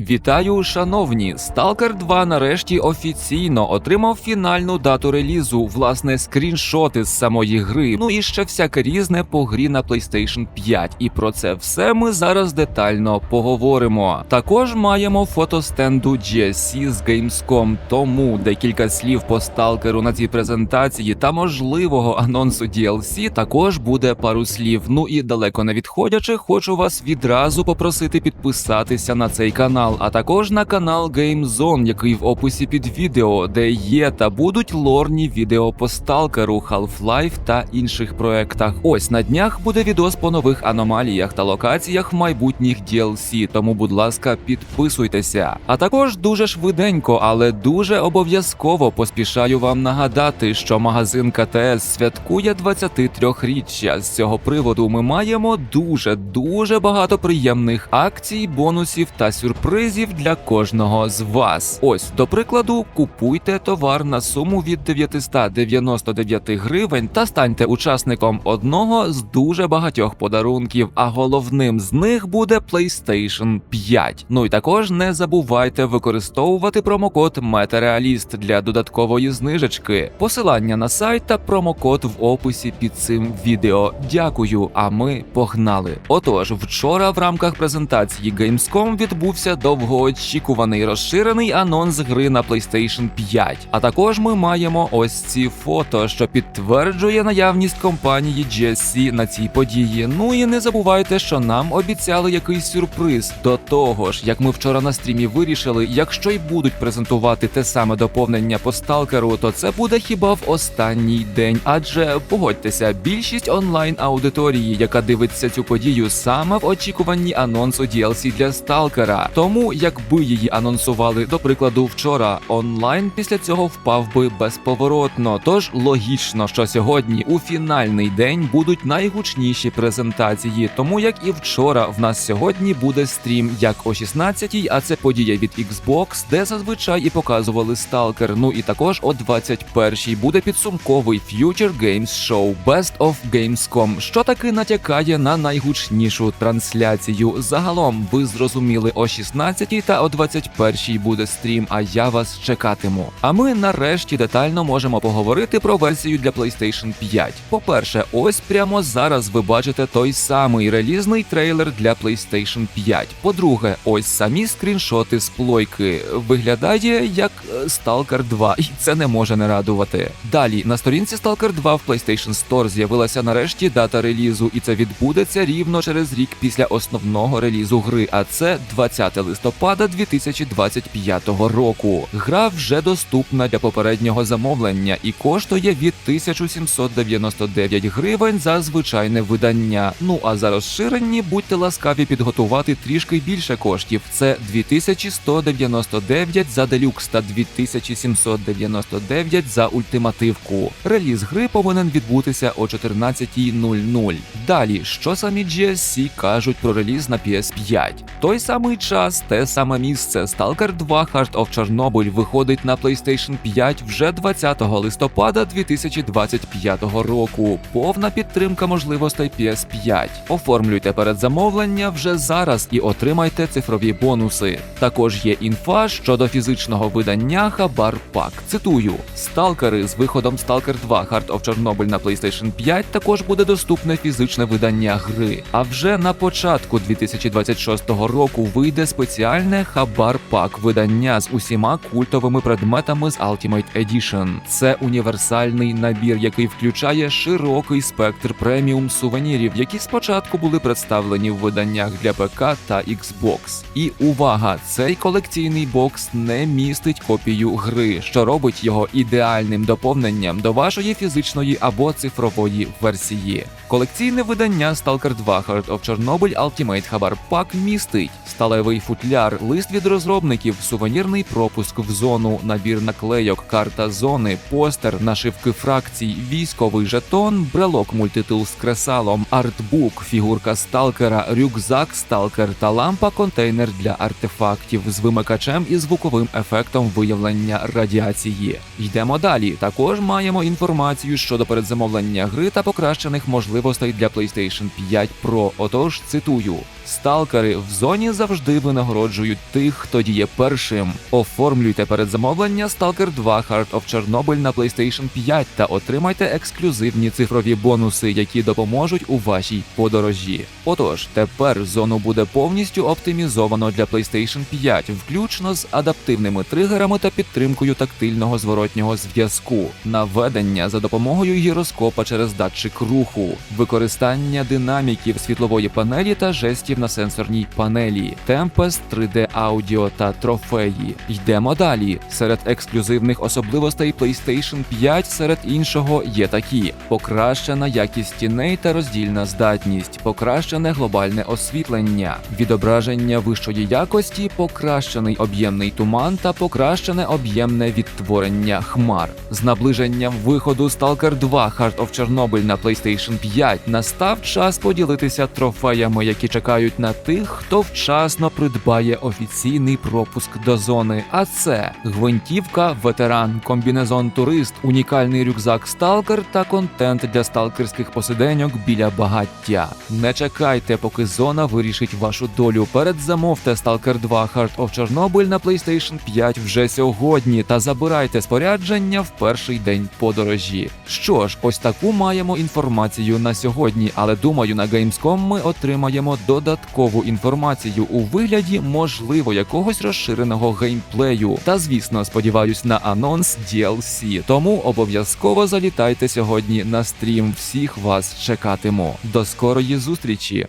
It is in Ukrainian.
Вітаю, шановні! Stalker 2 нарешті офіційно отримав фінальну дату релізу, власне, скріншоти з самої гри. Ну і ще всяке різне по грі на PlayStation 5. І про це все ми зараз детально поговоримо. Також маємо фотостенду GSC з Gamescom, тому декілька слів по сталкеру на цій презентації та можливого анонсу DLC також буде пару слів. Ну і далеко не відходячи, хочу вас відразу попросити підписатися на цей канал, а також на канал GameZone, який в описі під відео, де є та будуть лорні відео по сталкеру, Half-Life та інших проектах. Ось на днях буде відос по нових аномаліях та локаціях майбутніх DLC, тому, будь ласка, підписуйтеся. А також дуже швиденько, але дуже обов'язково поспішаю вам нагадати, що магазин КТС святкує 23-річчя. З цього приводу ми маємо дуже дуже багато приємних акцій, бонусів та сюрпризів для кожного з вас. Ось, до прикладу, купуйте товар на суму від 999 гривень та станьте учасником одного з дуже багатьох подарунків. А головним з них буде PlayStation 5. Ну і також не забувайте використовувати промокод Метереаліст для додаткової знижечки. Посилання на сайт та промокод в описі під цим відео. Дякую, а ми погнали. Отож, вчора в рамках презентації Gamescom відбувся довгоочікуваний розширений анонс гри на PlayStation 5. А також ми маємо ось ці фото, що підтверджує наявність компанії GSC на цій події. Ну і не забувайте, що нам обіцяли якийсь сюрприз. До того ж, як ми вчора на стрімі вирішили, якщо й будуть презентувати те саме доповнення по сталкеру, то це буде хіба в останній день. Адже погодьтеся, більшість онлайн аудиторії, яка дивиться цю подію, саме в очікуванні анонсу DLC для сталкера. Тому якби її анонсували, до прикладу, вчора, онлайн після цього впав би безповоротно. Тож логічно, що сьогодні у фінальний день будуть найгучніші презентації. Тому як і вчора, в нас сьогодні буде стрім як о 16-й, а це подія від Xbox, де зазвичай і показували сталкер. Ну і також о 21-й буде підсумковий Future Games Show Best of Gamescom, що таки натякає на найгучнішу трансляцію. Загалом ви зрозуміли о 16-й та о 21-й буде стрім, а я вас чекатиму. А ми нарешті детально можемо поговорити про версію для PlayStation 5. По-перше, ось прямо зараз ви бачите той самий релізний трейлер для PlayStation 5. По-друге, ось самі скріншоти з плойки. Виглядає як е, Stalker 2, і це не може не радувати. Далі на сторінці Stalker 2 в PlayStation Store з'явилася нарешті дата релізу, і це відбудеться рівно через рік після основного релізу гри. А це 20 листопада 2025 року. Гра вже доступна для попереднього замовлення і коштує від 1799 гривень за звичайне видання. Ну а за розширенні будьте ласкаві підготувати трішки більше коштів. Це 2199 за делюкс та 2799 за ультимативку. Реліз гри повинен відбутися о 14.00. Далі, що самі GSC кажуть про реліз на PS5? Той самий час, те саме місце. Stalker 2 Heart of Chernobyl виходить на PlayStation 5 вже 20 листопада 2025 року. Повна підтримка можливостей PS5. Оформлюйте передзамовлення вже зараз і отримайте цифрові бонуси. Також є інфа щодо фізичного видання Хабар Пак. Цитую: Сталкери з виходом Stalker 2 Heart of Chernobyl на PlayStation 5 також буде доступне фізичне видання гри. А вже на початку 2026 року вийде спеціальне Хабар Пак видання з усіма культовими предметами з Ultimate Edition. Це універсальний набір, який включає широкий спектр преміум сувенірів, які спочатку були представлені в виданнях для ПК та Xbox. І увага! Цей колекційний бокс не містить копію гри, що робить його ідеальним доповненням до вашої фізичної або цифрової версії. Колекційне видання Stalker 2 Heart of Chernobyl Ultimate Хабар Pack містить сталевий футляр, лист від розробників, сувенірний пропуск в зону, набір наклейок, карта зони, постер, нашивки фракцій, військовий жетон, брелок мультитул з кресалом, артбук, фігурка сталкера, рюкзак сталкер та лампа контейнер для артефактів з вимикачем і звуковим ефектом виявлення радіації. Йдемо далі. Також маємо інформацію щодо передзамовлення гри та покращених можливостей для PlayStation 5 Pro. Отож, цитую. Сталкери в зоні завжди винагороджують тих, хто діє першим. Оформлюйте передзамовлення Stalker 2 Heart of Chernobyl на PlayStation 5 та отримайте ексклюзивні цифрові бонуси, які допоможуть у вашій подорожі. Отож, тепер зону буде повністю оптимізовано для PlayStation 5, включно з адаптивними тригерами та підтримкою тактильного зворотнього зв'язку, наведення за допомогою гіроскопа через датчик руху, використання динаміків світлової панелі та жестів на сенсорній панелі, Tempest 3D аудіо та трофеї. Йдемо далі. Серед ексклюзивних особливостей PlayStation 5 серед іншого є такі: покращена якість тіней та роздільна здатність, покращене глобальне освітлення, відображення вищої якості, покращений об'ємний туман та покращене об'ємне відтворення хмар. З наближенням виходу Stalker 2 Heart of Chernobyl на PlayStation 5 настав час поділитися трофеями, які чекають на тих, хто вчасно придбає офіційний пропуск до зони. А це гвинтівка, ветеран, комбінезон турист, унікальний рюкзак Сталкер та контент для сталкерських посиденьок біля багаття. Не чекайте, поки зона вирішить вашу долю. Передзамовте Stalker 2 Heart of Chernobyl на PlayStation 5 вже сьогодні та забирайте спорядження в перший день подорожі. Що ж, ось таку маємо інформацію на сьогодні, але думаю, на Gamescom ми отримаємо додаткову інформацію у вигляді можливо якогось розширеного геймплею. Та звісно, сподіваюсь на анонс DLC. Тому обов'язково залітайте сьогодні на стрім. Всіх вас чекатиму. До скорої зустрічі!